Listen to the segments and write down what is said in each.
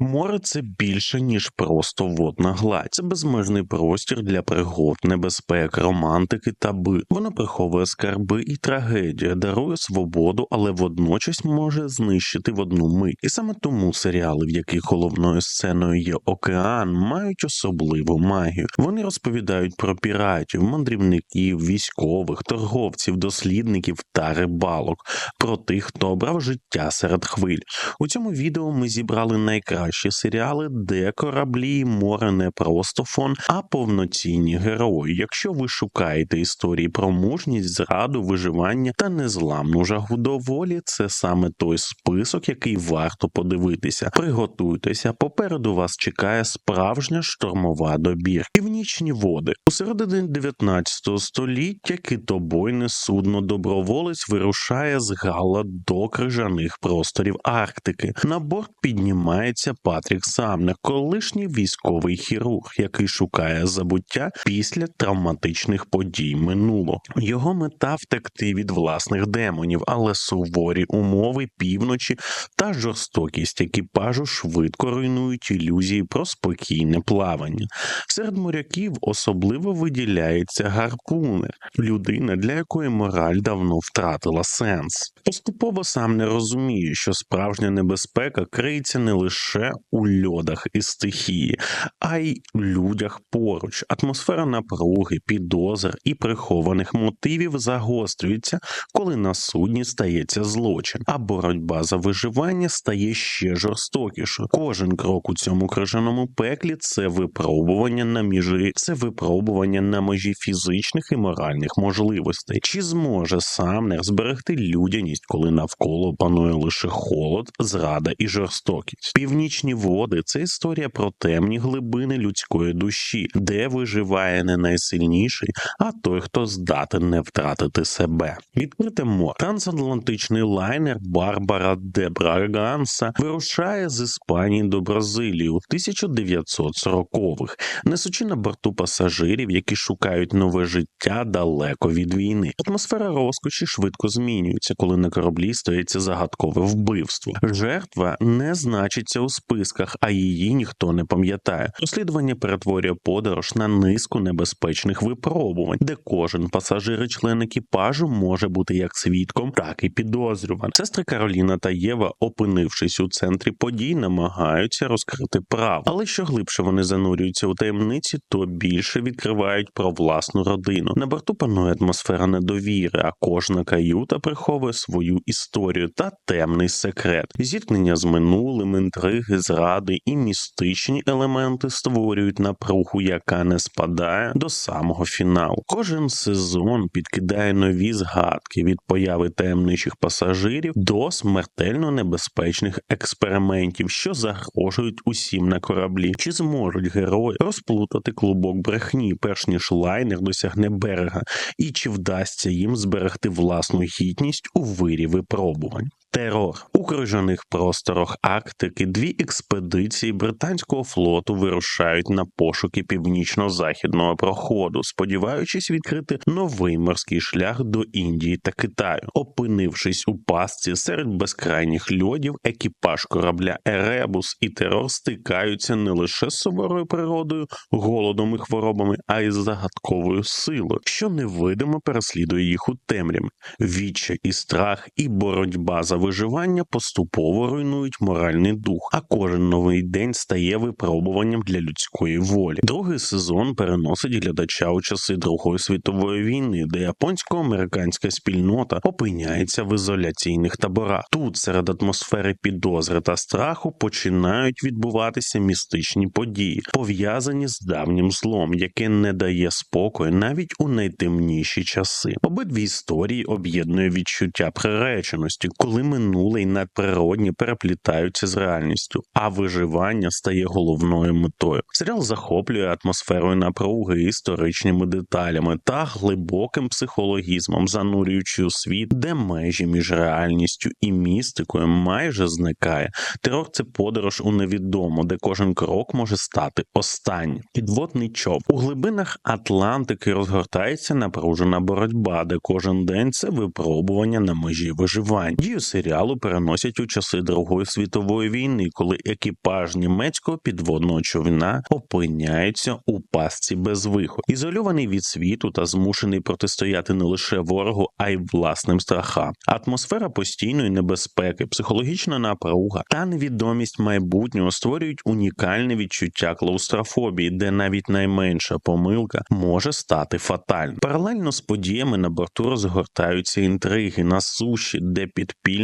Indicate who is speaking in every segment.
Speaker 1: Море це більше, ніж просто водна гладь. Це безмежний простір для пригод, небезпек, романтики та би. Воно приховує скарби і трагедію, дарує свободу, але водночас може знищити в одну мить. І саме тому серіали, в яких головною сценою є океан, мають особливу магію. Вони розповідають про піратів, мандрівників, військових, торговців, дослідників та рибалок, про тих, хто обрав життя серед хвиль. У цьому відео ми зібрали найкращі серіали, де кораблі і море не просто фон, а повноцінні герої. Якщо ви шукаєте історії про мужність, зраду, виживання та незламну жагу до волі, це саме той список, який варто подивитися. Приготуйтеся, попереду вас чекає справжня штормова добір. Північні води у середині 19 століття китобойне судно доброволець вирушає з Галла до крижаних просторів Арктики. На борт піднімається Патрік Самнер, колишній військовий хірург, який шукає забуття після травматичних подій минулого. Його мета втекти від власних демонів, але суворі умови півночі та жорстокість екіпажу швидко руйнують ілюзії про спокійне плавання. Серед моряків особливо виділяється гарпунер, людина, для якої мораль давно втратила сенс. Поступово сам не розуміє, що справжня небезпека криється не лише у льодах і стихії, а й у людях поруч. Атмосфера напруги, підозр і прихованих мотивів загострюється, коли на судні стається злочин, а боротьба за виживання стає ще жорстокішою. Кожен крок у цьому крижаному пеклі це випробування на межі, це випробування на межі фізичних і моральних можливостей. Чи зможе Самнер зберегти людяність, коли навколо панує лише холод, зрада і жорстокість? Північні води це історія про темні глибини людської душі, де виживає не найсильніший, а той, хто здатен не втратити себе. Відкрите море. Трансатлантичний лайнер Барбара де Браганса вирушає з Іспанії до Бразилії у 1940-х, несучи на борту пасажирів, які шукають нове життя далеко від війни. Атмосфера розкоші швидко змінюється, коли на кораблі стоїться загадкове вбивство. Жертва не значиться у списках, а її ніхто не пам'ятає. Розслідування перетворює подорож на низку небезпечних випробувань, де кожен пасажир і член екіпажу може бути як свідком, так і підозрюваним. Сестри Кароліна та Єва, опинившись у центрі подій, намагаються розкрити право. Але що глибше вони занурюються у таємниці, то більше відкривають про власну родину. На борту панує атмосфера недовіри, а кожна каюта приховує свою історію та темний секрет. Зіткнення з минулим, інтриги, зради і містичні елементи створюють напругу, яка не спадає до самого фіналу. Кожен сезон підкидає нові згадки від появи таємничих пасажирів до смертельно небезпечних експериментів, що загрожують усім на кораблі. Чи зможуть герої розплутати клубок брехні, перш ніж лайнер досягне берега, і чи вдасться їм зберегти власну гідність у вирі випробувань? Терор у крижаних просторах Арктики дві експедиції британського флоту вирушають на пошуки північно-західного проходу, сподіваючись відкрити новий морський шлях до Індії та Китаю. Опинившись у пастці серед безкрайніх льодів, екіпаж корабля Еребус і терор стикаються не лише з суворою природою, голодом і хворобами, а й з загадковою силою, що невидимо переслідує їх у темряві. Віччя і страх, і боротьба за виживання поступово руйнують моральний дух, а кожен новий день стає випробуванням для людської волі. Другий сезон переносить глядача у часи Другої світової війни, де японсько-американська спільнота опиняється в ізоляційних таборах. Тут серед атмосфери підозри та страху починають відбуватися містичні події, пов'язані з давнім злом, яке не дає спокою навіть у найтемніші часи. Обидві історії об'єднує відчуття приреченості, коли минуле й надприродні переплітаються з реальністю, а виживання стає головною метою. Серіал захоплює атмосферою напруги, історичними деталями та глибоким психологізмом, занурюючи у світ, де межі між реальністю і містикою майже зникає. Терор це подорож у невідомо, де кожен крок може стати останнім. Підводний чоп у глибинах Атлантики розгортається напружена боротьба, де кожен день це випробування на межі виживань. Дію серіалу переносять у часи Другої світової війни, коли екіпаж німецького підводного човна опиняється у пастці без виходу, ізольований від світу та змушений протистояти не лише ворогу, а й власним страхам. Атмосфера постійної небезпеки, психологічна напруга та невідомість майбутнього створюють унікальне відчуття клаустрофобії, де навіть найменша помилка може стати фатальною. Паралельно з подіями на борту розгортаються інтриги на суші, де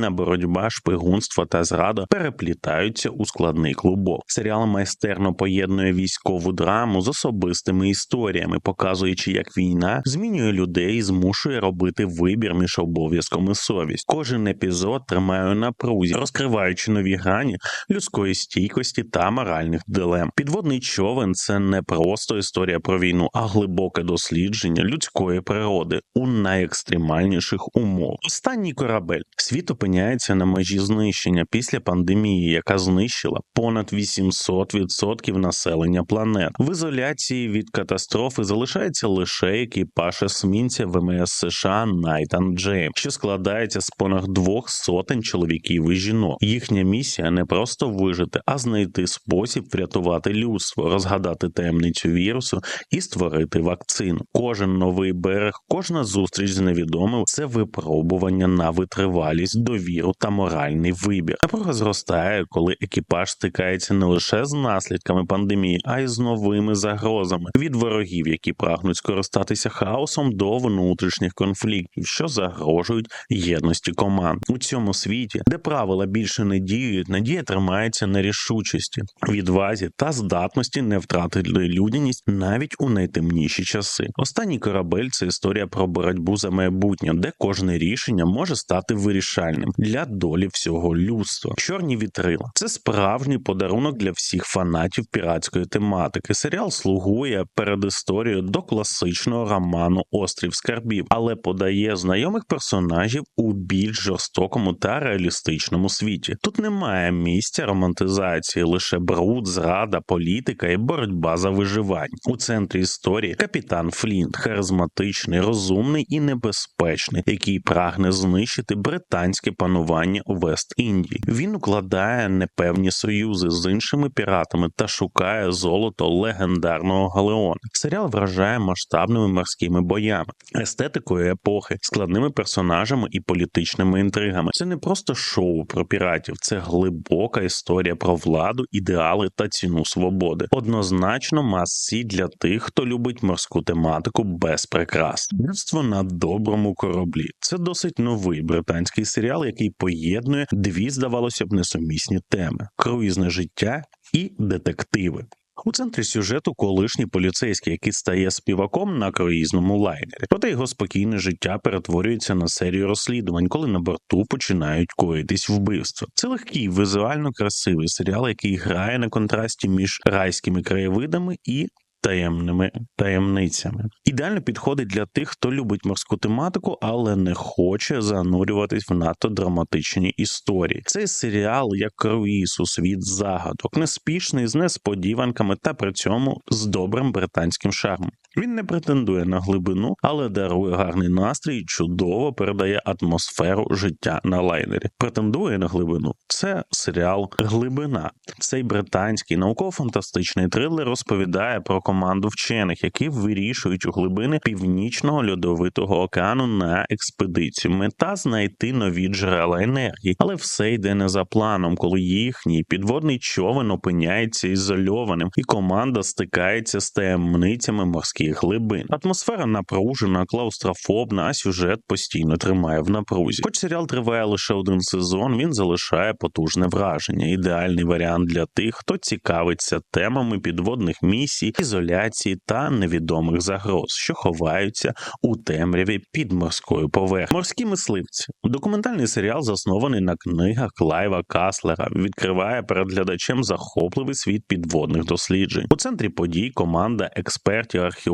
Speaker 1: підпільна боротьба, шпигунство та зрада переплітаються у складний клубок. Серіал майстерно поєднує військову драму з особистими історіями, показуючи, як війна змінює людей і змушує робити вибір між обов'язком і совість. Кожен епізод тримає напрузі, розкриваючи нові грані людської стійкості та моральних дилем. Підводний човен це не просто історія про війну, а глибоке дослідження людської природи у найекстремальніших умов. Останній корабель світ опиняється на межі знищення після пандемії, яка знищила понад 800% населення планет. В ізоляції від катастрофи залишається лише екіпаж есмінця ВМС США Найтан Джейм, що складається з понад двох сотень чоловіків і жінок. Їхня місія не просто вижити, а знайти спосіб врятувати людство, розгадати таємницю вірусу і створити вакцину. Кожен новий берег, кожна зустріч з невідомим це випробування на витривалість, довіру та моральний вибір. Напруга зростає, коли екіпаж стикається не лише з наслідками пандемії, а й з новими загрозами від ворогів, які прагнуть скористатися хаосом до внутрішніх конфліктів, що загрожують єдності команд у цьому світі, де правила більше не діють, надія тримається на рішучості, відвазі та здатності не втратити людяність навіть у найтемніші часи. Останній корабель це історія про боротьбу за майбутнє, де кожне рішення може стати вирішальним для долі всього людства. Чорні вітрила це справжній подарунок для всіх фанатів піратської тематики. Серіал слугує перед історією до класичного роману Острів Скарбів, але подає знайомих персонажів у більш жорстокому та реалістичному світі. Тут немає місця романтизації, лише бруд, зрада, політика і боротьба за виживання. У центрі історії капітан Флінт, харизматичний, розумний і небезпечний, який прагне знищити британське панування у Вест-Індії. Він укладає непевні союзи з іншими піратами та шукає золото легендарного галеона. Серіал вражає масштабними морськими боями, естетикою епохи, складними персонажами і політичними інтригами. Це не просто шоу про піратів, це глибока історія про владу, ідеали та ціну свободи. Однозначно масі для тих, хто любить морську тематику без прикрас. Людство на доброму кораблі. Це досить новий британський серіал, який поєднує дві, здавалося б, несумісні теми: круїзне життя і детективи. У центрі сюжету колишній поліцейський, який стає співаком на круїзному лайнері. Проте його спокійне життя перетворюється на серію розслідувань, коли на борту починають коїтись вбивства. Це легкий, візуально красивий серіал, який грає на контрасті між райськими краєвидами і таємними таємницями. Ідеально підходить для тих, хто любить морську тематику, але не хоче занурюватись в надто драматичні історії. Цей серіал як круїз у світ загадок, неспішний з несподіванками та при цьому з добрим британським шармом. Він не претендує на глибину, але дарує гарний настрій і чудово передає атмосферу життя на лайнері. Претендує на глибину. Це серіал Глибина. Цей британський науково-фантастичний трилер розповідає про команду вчених, які вирішують у глибини північного льодовитого океану на експедицію. Мета знайти нові джерела енергії, але все йде не за планом, коли їхній підводний човен опиняється ізольованим, і команда стикається з таємницями морських глибин. Атмосфера напружена, клаустрофобна, а сюжет постійно тримає в напрузі. Хоч серіал триває лише один сезон, він залишає потужне враження. Ідеальний варіант для тих, хто цікавиться темами підводних місій, ізоляції та невідомих загроз, що ховаються у темряві під морською поверхнею. Морські мисливці. Документальний серіал заснований на книгах Клайва Каслера, відкриває перед глядачем захопливий світ підводних досліджень. У центрі подій команда експертів, археологів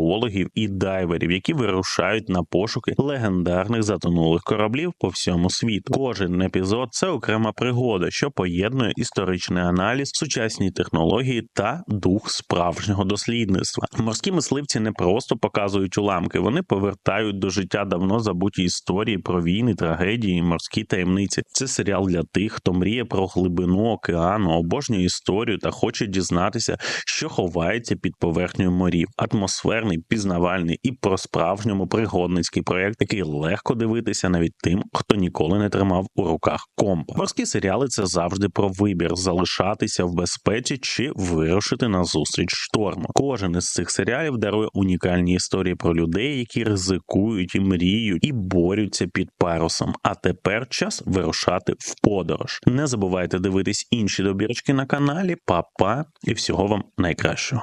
Speaker 1: і дайверів, які вирушають на пошуки легендарних затонулих кораблів по всьому світу. Кожен епізод це окрема пригода, що поєднує історичний аналіз, сучасні технології та дух справжнього дослідництва. Морські мисливці не просто показують уламки, вони повертають до життя давно забуті історії про війни, трагедії, морські таємниці. Це серіал для тих, хто мріє про глибину океану, обожнює історію та хоче дізнатися, що ховається під поверхнею морів. Атмосферний, пізнавальний і про справжньому пригодницький проект, який легко дивитися навіть тим, хто ніколи не тримав у руках компа. Морські серіали це завжди про вибір залишатися в безпеці чи вирушити на зустріч шторму. Кожен із цих серіалів дарує унікальні історії про людей, які ризикують і мріють, і борються під парусом. А тепер час вирушати в подорож. Не забувайте дивитись інші добірочки на каналі. Па-па і всього вам найкращого.